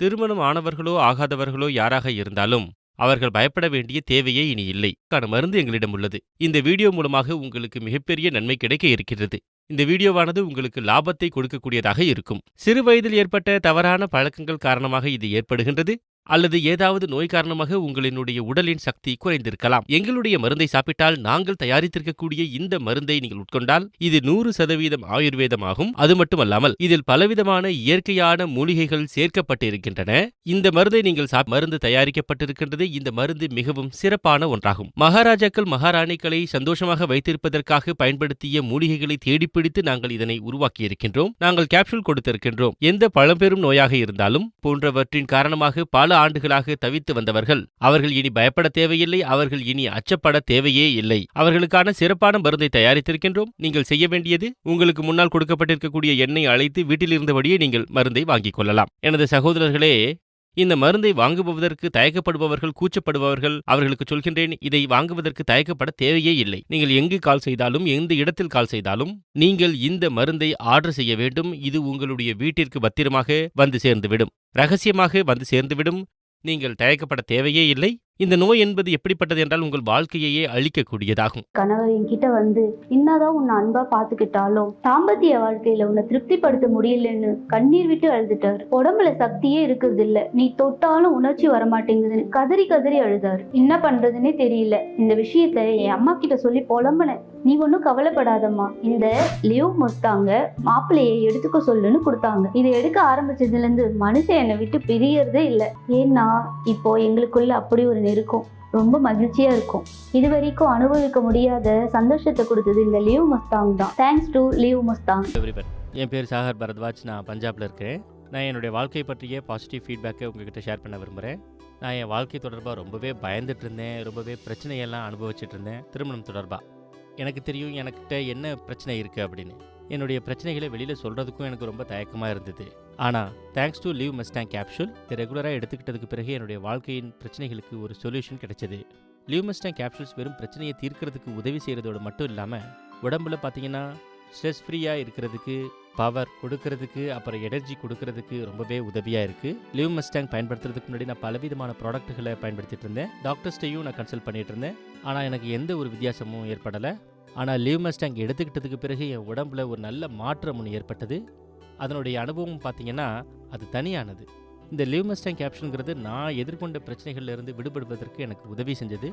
திருமணம் ஆனவர்களோ ஆகாதவர்களோ யாராக இருந்தாலும் அவர்கள் பயப்பட வேண்டிய தேவையே இனி இல்லை. கான மருந்து எங்களிடம் உள்ளது. இந்த வீடியோ மூலமாக உங்களுக்கு மிகப்பெரிய நன்மை கிடைக்க இருக்கிறது. இந்த வீடியோவானது உங்களுக்கு லாபத்தை கொடுக்கக்கூடியதாக இருக்கும். சிறு வயதில் ஏற்பட்ட தவறான பழக்கங்கள் காரணமாக இது ஏற்படுகின்றது. அல்லது ஏதாவது நோய் காரணமாக உங்களினுடைய உடலின் சக்தி குறைந்திருக்கலாம். எங்களுடைய மருந்தை சாப்பிட்டால் நாங்கள் தயாரித்திருக்கக்கூடிய இந்த மருந்தை நீங்கள் உட்கொண்டால் இது நூறு சதவீதம் ஆயுர்வேதமாகும். அது மட்டுமல்லாமல் இதில் பலவிதமான இயற்கையான மூலிகைகள் சேர்க்கப்பட்டிருக்கின்றன. இந்த மருந்தை நீங்கள் சாப் மருந்து தயாரிக்கப்பட்டிருக்கின்றது. இந்த மருந்து மிகவும் சிறப்பான ஒன்றாகும். மகாராஜாக்கள் மகாராணிகளை சந்தோஷமாக வைத்திருப்பதற்காக பயன்படுத்திய மூலிகைகளை தேடிப்பிடித்து நாங்கள் இதனை உருவாக்கியிருக்கின்றோம். நாங்கள் கேப்சூல் கொடுத்திருக்கின்றோம். எந்த பழம்பெரும் நோயாக இருந்தாலும் போன்றவற்றின் காரணமாக பல ஆண்டுகளாக தவித்து வந்தவர்கள். அவர்கள் இனி பயப்பட தேவையில்லை அவர்கள் இனி அச்சப்பட தேவையே இல்லை. அவர்களுக்கான சிறப்பான மருந்தை தயாரித்திருக்கின்றோம். நீங்கள் செய்ய வேண்டியது உங்களுக்கு முன்னால் கொடுக்கப்பட்டிருக்கக்கூடிய எண்ணெய் அழைத்து வீட்டில் இருந்தபடியே நீங்கள் மருந்தை வாங்கிக் கொள்ளலாம். எனது சகோதரர்களே இந்த மருந்தை வாங்குபவதற்கு தயக்கப்படுபவர்கள் கூச்சப்படுபவர்கள் அவர்களுக்கு சொல்கின்றேன் இதை வாங்குவதற்கு தயக்கப்பட தேவையே இல்லை. நீங்கள் எங்கு கால் செய்தாலும் எந்த இடத்தில் கால் செய்தாலும் நீங்கள் இந்த மருந்தை ஆர்டர் செய்ய வேண்டும். இது உங்களுடைய வீட்டிற்கு பத்திரமாக வந்து சேர்ந்துவிடும். ரகசியமாக வந்து சேர்ந்துவிடும். நீங்கள் தயக்கப்பட தேவையே இல்லை. இந்த நோய் என்பது எப்படிப்பட்டது என்றால் உங்கள் வாழ்க்கையையே அழிக்கக்கூடியதாகும். கணவர் என்கிட்ட வந்து என்னதான் உன்னை அன்பா பாத்துக்கிட்டாலும் தாம்பத்திய வாழ்க்கையில உன்னை திருப்திப்படுத்த முடியலன்னு கண்ணீர் விட்டு அழுதுட்டாரு. உடம்புல சக்தியே இருக்கிறது இல்ல நீ தொட்டாலும் உணர்ச்சி வரமாட்டேங்குதுன்னு கதறி கதறி அழுதாரு. என்ன பண்றதுன்னே தெரியல. இந்த விஷயத்த என் அம்மா கிட்ட சொல்லி புலம்புனேன். நீ ஒன்றும் கவலைப்படாதம்மா. இந்த லிவ் மொத்தாங்க மாப்பிள்ளையை எடுத்துக்க சொல்லுன்னு கொடுத்தாங்க. இதை எடுக்க ஆரம்பிச்சதுல இருந்து மனுஷன் என்னை விட்டு பிரியறதே இல்லை. ஏன்னா இப்போ எங்களுக்குள்ள அப்படி ஒரு இருக்கும். ரொம்ப மகிழ்ச்சியா இருக்கும். இது வரைக்கும் அனுபவிக்க முடியாத சந்தோஷத்தை கொடுத்தது இந்த லீவ் மஸ்தாங் தான். Thanks to Live Mustang everyone என் பேர் சாகர் பரத்வாஜ். நான் பஞ்சாப்ல இருக்கேன். நான் என்னுடைய வாழ்க்கை பற்றிய பாசிட்டிவ் ஃபீட்பேக்கை உங்ககிட்ட ஷேர் பண்ண விரும்புகிறேன் நான் என் வாழ்க்கை தொடர்பாக ரொம்பவே பயந்துட்டு இருந்தேன். ரொம்பவே பிரச்சனையெல்லாம் அனுபவிச்சுட்டு இருந்தேன். திருமணம் தொடர்பாக எனக்கு தெரியும் எனக்கிட்ட என்ன பிரச்சனை இருக்குது அப்படின்னு. என்னுடைய பிரச்சனைகளை வெளியில் சொல்கிறதுக்கும் எனக்கு ரொம்ப தயக்கமாக இருந்தது. ஆனால் thanks to Live Mustang capsule இதை ரெகுலராக எடுத்துக்கிட்டதுக்கு பிறகு என்னுடைய வாழ்க்கையின் பிரச்சனைகளுக்கு ஒரு சொல்யூஷன் கிடைச்சது. லீவ் மஸ்டாங் கேப்சூல்ஸ் வெறும் பிரச்சனையை தீர்க்கிறதுக்கு உதவி செய்கிறதோடு மட்டும் இல்லாமல் உடம்புல பார்த்தீங்கன்னா ஸ்ட்ரெஸ் ஃப்ரீயாக இருக்கிறதுக்கு பவர் கொடுக்கறதுக்கு அப்புறம் எனர்ஜி கொடுக்கறதுக்கு ரொம்பவே உதவியாக இருக்குது லிவ் மஸ்டாங் பயன்படுத்துறதுக்கு முன்னாடி நான் பலவிதமான ப்ராடக்ட்டுகளை பயன்படுத்திட்டு இருந்தேன். டாக்டர்ஸ்டையும் நான் கன்சல்ட் பண்ணிகிட்டு இருந்தேன். ஆனால் எனக்கு எந்த ஒரு வித்தியாசமும் ஏற்படலை. ஆனால் லிவ் மஸ்டாங் எடுத்துக்கிட்டதுக்கு பிறகு என் உடம்புல ஒரு நல்ல மாற்றம் ஒன்று ஏற்பட்டது. அதனுடைய அனுபவம் பார்த்தீங்கன்னா அது தனியானது. இந்த லிவ் மஸ்டாங் கேப்ஷனுங்கிறது நான் எதிர்கொண்ட பிரச்சனைகள்ல இருந்து விடுபடுவதற்கு எனக்கு உதவி செஞ்சது.